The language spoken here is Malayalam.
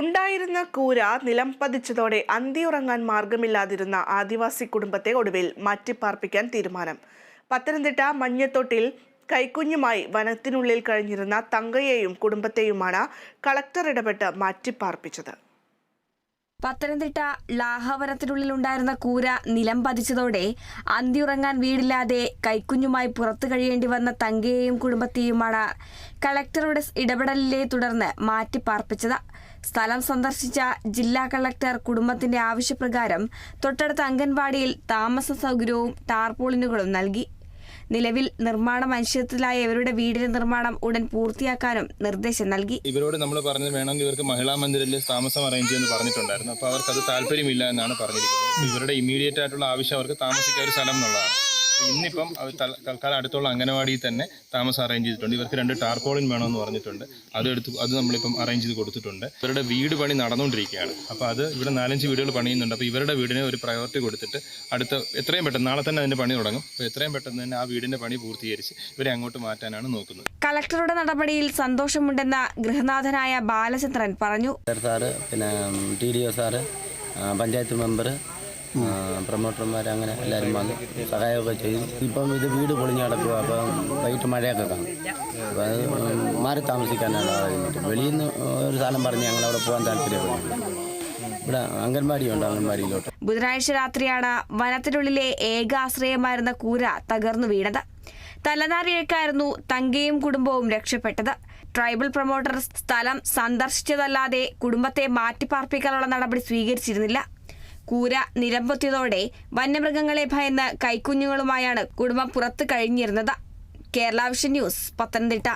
ഉണ്ടായിരുന്ന കൂര നിലം പതിച്ചതോടെ അന്തിയുറങ്ങാൻ മാർഗമില്ലാതിരുന്ന ആദിവാസി കുടുംബത്തെ ഒടുവിൽ മാറ്റിപ്പാർപ്പിക്കാൻ തീരുമാനം. പത്തനംതിട്ട മഞ്ഞത്തൊട്ടിൽ കൈക്കുഞ്ഞുമായി വനത്തിനുള്ളിൽ കഴിഞ്ഞിരുന്ന തങ്കയെയും കുടുംബത്തെയുമാണ് കളക്ടർ ഇടപെട്ട് മാറ്റിപ്പാർപ്പിച്ചത്. പത്തനംതിട്ട ലാഹവനത്തിനുള്ളിലുണ്ടായിരുന്ന കൂര നിലം പതിച്ചതോടെ അന്തിയുറങ്ങാൻ വീടില്ലാതെ കൈക്കുഞ്ഞുമായി പുറത്തു കഴിയേണ്ടി വന്ന തങ്കയെയും കുടുംബത്തെയുമാണ് കളക്ടറുടെ ഇടപെടലിനെ തുടർന്ന് മാറ്റി മാറ്റിപ്പാർപ്പിച്ചത് സ്ഥലം സന്ദർശിച്ച ജില്ലാ കളക്ടർ കുടുംബത്തിന്റെ ആവശ്യപ്രകാരം തൊട്ടടുത്ത അംഗൻവാടിയിൽ താമസ സൗകര്യവും ടാർപോളിനുകളും നൽകി. നിലവിൽ നിർമ്മാണ മനുഷ്യത്തിലായ ഇവരുടെ വീടിന്റെ നിർമ്മാണം ഉടൻ പൂർത്തിയാക്കാനും നിർദ്ദേശം നൽകി. ഇവരോട് നമ്മൾ പറഞ്ഞത് വേണമെങ്കിൽ ഇവർക്ക് മഹിളാ മന്ദിരിൽ താമസം അറേഞ്ച് ചെയ്യുമെന്ന് പറഞ്ഞിട്ടുണ്ടായിരുന്നു. അപ്പോൾ അവർക്ക് അത് താല്പര്യമില്ല എന്നാണ് പറഞ്ഞിരിക്കുന്നത്. ഇവരുടെ ഇമ്മീഡിയറ്റ് ആയിട്ടുള്ള ആവശ്യം അവർക്ക് താമസിക്കാൻ ഒരു സ്ഥലം എന്നുള്ളതാണ്. ഇന്നിപ്പം തൽക്കാലം അടുത്തുള്ള അംഗനവാടിയിൽ തന്നെ താമസം അറേഞ്ച് ചെയ്തിട്ടുണ്ട്. ഇവർക്ക് രണ്ട് ടാർപോളിൻ വേണമെന്ന് പറഞ്ഞിട്ടുണ്ട്. അത് എടുത്ത് അത് നമ്മളിപ്പം അറേഞ്ച് ചെയ്ത് കൊടുത്തിട്ടുണ്ട്. ഇവരുടെ വീട് പണി നടന്നുകൊണ്ടിരിക്കുകയാണ്. അപ്പോൾ അത് ഇവിടെ നാലഞ്ച് വീടുകൾ പണിയുന്നുണ്ട്. അപ്പോൾ ഇവരുടെ വീടിന് ഒരു പ്രയോറിറ്റി കൊടുത്തിട്ട് അടുത്ത എത്രയും പെട്ടെന്ന് നാളെ തന്നെ അതിന്റെ പണി തുടങ്ങും. അപ്പോൾ എത്രയും പെട്ടെന്ന് തന്നെ ആ വീടിന്റെ പണി പൂർത്തീകരിച്ച് ഇവരെ അങ്ങോട്ട് മാറ്റാനാണ് നോക്കുന്നത്. കളക്ടറുടെ നടപടിയിൽ സന്തോഷമുണ്ടെന്ന ഗൃഹനാഥനായ ബാലചന്ദ്രൻ പറഞ്ഞു. സാറ് പിന്നെ T D O sir panchayat member പ്രൊമോട്ടർമാർ അങ്ങനെ എല്ലാവരും വന്ന് സഹായമൊക്കെ ചെയ്തു. ഇപ്പം ഇത് വീട് പൊളിഞ്ഞ് കിടക്കുക അപ്പം വൈകിട്ട് മഴയൊക്കെ കാണും. അപ്പം അത് മാറി താമസിക്കാനാണ് പറയുന്നത് വെളിയിൽ നിന്ന് ഒരു സ്ഥലം പറഞ്ഞ് ഞങ്ങൾ അവിടെ പോകാൻ താല്പര്യപ്പെടുന്നു. ബുധനാഴ്ച രാത്രിയാണ് വനത്തിനുള്ളിലെ ഏക ആശ്രയമായിരുന്ന കൂര തകർന്നു വീണത്. തലനാരിഴക്കായിരുന്നു തങ്കയും കുടുംബവും രക്ഷപ്പെട്ടത്. ട്രൈബൽ പ്രൊമോട്ടർ സ്ഥലം സന്ദർശിച്ചതല്ലാതെ കുടുംബത്തെ മാറ്റിപ്പാർപ്പിക്കാനുള്ള നടപടി സ്വീകരിച്ചിരുന്നില്ല. കൂര നിരമ്പത്തിയതോടെ വന്യമൃഗങ്ങളെ ഭയന്ന് കൈക്കുഞ്ഞുങ്ങളുമായാണ് കുടുംബം പുറത്തു കഴിഞ്ഞിരുന്നത്. Kerala vision news Pathanamthitta.